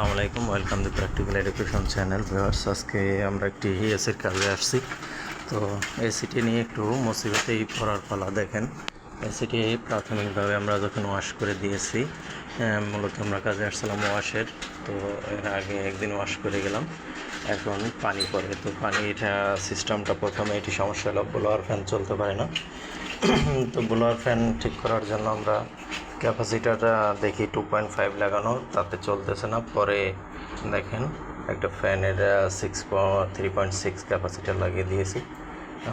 আসসালামু আলাইকুম, welcome the practical education channel viewers. আজকে আমরা একটি এসির কাজে আসছি। তো এসিটি নিয়ে একটু মুসিবতেই পড়ার পালা দেখেন। এসিটি প্রাথমিকভাবে আমরা যখন ওয়াশ করে দিয়েছি মূলত আমরা কাজে আসছিলাম ওয়াশের। তো এর আগে একদিন ওয়াশ করে গেলাম, এখন পানি পড়ে। তো পানিটা সিস্টেমটা প্রথমে এটি সমস্যা হলো, ব্লোয়ার ফ্যান চলতে পারে না। তো ব্লোয়ার ফ্যান ঠিক করার জন্য আমরা ক্যাপাসিটারটা দেখি টু পয়েন্ট ফাইভ লাগানো তাতে চলতেছে না। পরে দেখেন একটা ফ্যানের six three point six capacitor লাগিয়ে দিয়েছি।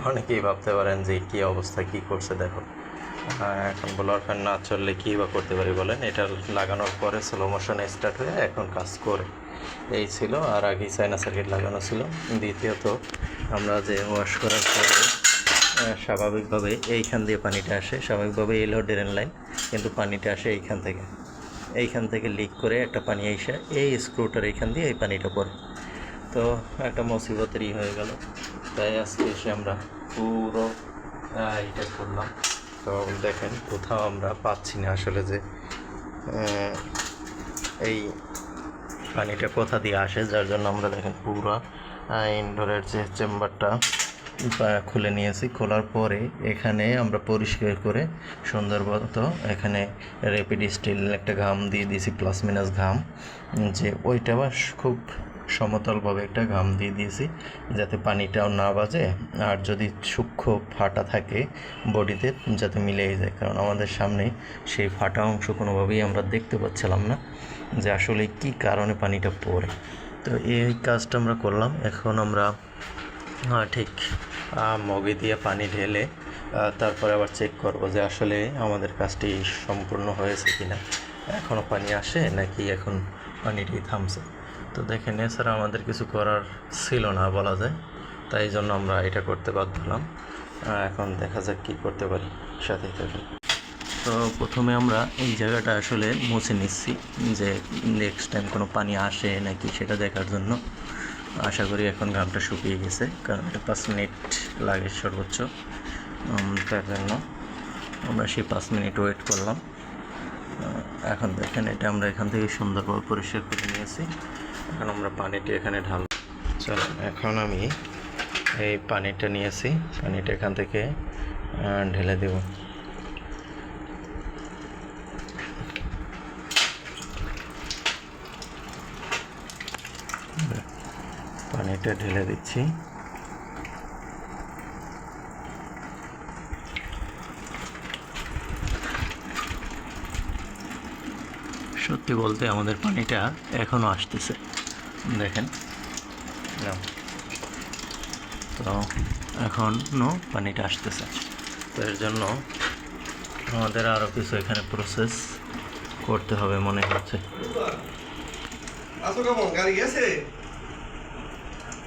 অনেকেই ভাবতে পারেন যে কী অবস্থা, কী করছে, দেখো। এখন ব্লোয়ার ফ্যান না চললে কী বা করতে পারি বলেন? এটা লাগানোর পরে স্লো মোশনে স্টার্ট হয়ে এখন কাজ করে। এই ছিল, আর আগে চাইনা সার্কিট লাগানো ছিল। দ্বিতীয়ত, আমরা যে ওয়াশ করার পরে স্বাভাবিকভাবে এইখান দিয়ে পানিটা আসে। স্বাভাবিকভাবে এলো ড্রেন লাইন কিন্তু পানিটা আসে এইখান থেকে। এইখান থেকে লিক করে একটা পানি এসে এই স্ক্রুটার এইখান দিয়ে এই পানিটা পড়ে। তো একটা মুসিবতেরই হয়ে গেল। তাই আজকে এসে আমরা পুরো এটা করলাম। তো দেখেন কোথাও আমরা পাচ্ছি না আসলে যে এই পানিটা কোথা দিয়ে আসে, যার জন্য আমরা দেখেন পুরো ইনডোরের যে চেম্বারটা খুলে নিয়েছি। খোলার পরে এখানে আমরা পরিষ্কার করে সুন্দর মতো এখানে র্যাপিড স্টিল একটা ঘাম দিয়ে দিয়েছি প্লাস মাইনাস ঘাম। যে ওইটা বা খুব সমতলভাবে একটা ঘাম দিয়ে দিয়েছি, যাতে পানিটাও না বাজে। আর যদি সূক্ষ্ম ফাটা থাকে বডিতে, যাতে মিলেই যায়। কারণ আমাদের সামনে সেই ফাটা অংশ কোনোভাবেই আমরা দেখতে পাচ্ছিলাম না যে আসলে কি কারণে পানিটা পড়ে। তো এই কাজটা আমরা করলাম। এখন আমরা ঠিক। আহ, মগে দিয়ে পানি ঢেলে তারপরে আবার চেক করব যে আসলে আমাদের কাজটি সম্পূর্ণ হয়েছে কি না এখনও পানি আসে নাকি এখন পানিটি থামছে? তো দেখে দেখেন এছাড়া আমাদের কিছু করার ছিল না বলা যায়। তাই জন্য আমরা এটা করতে বাধ্য হলাম। এখন দেখা যাক কী করতে পারি সাথে থাকুন তো প্রথমে আমরা এই জায়গাটা আসলে মুছে নিচ্ছি যে নেক্সট টাইম কোনো পানি আসে নাকি সেটা দেখার জন্য। আশা করি এখন ঘামটা শুকিয়ে গেছে, কারণ এটা পাঁচ মিনিট লাগে সর্বোচ্চ তার জন্য আমরা সেই পাঁচ মিনিট ওয়েট করলাম। এখন দেখেন এটা আমরা এখান থেকে সুন্দরভাবে পরিষ্কার করে নিয়েছি। এখন আমরা পানিটা এখানে ঢাল চলো, এখন আমি এই পানিটা নিয়েছি, পানিটা এখান থেকে ঢেলে দেবো। পানিটা ঢেলে দিচ্ছি। সত্যি বলতে আমাদের পানিটা এখনও আসতেছে। দেখেন। তো এখনও পানিটা আসতেছে। তো এর জন্য আমাদের আরও কিছু এখানে প্রসেস করতে হবে মনে হচ্ছে।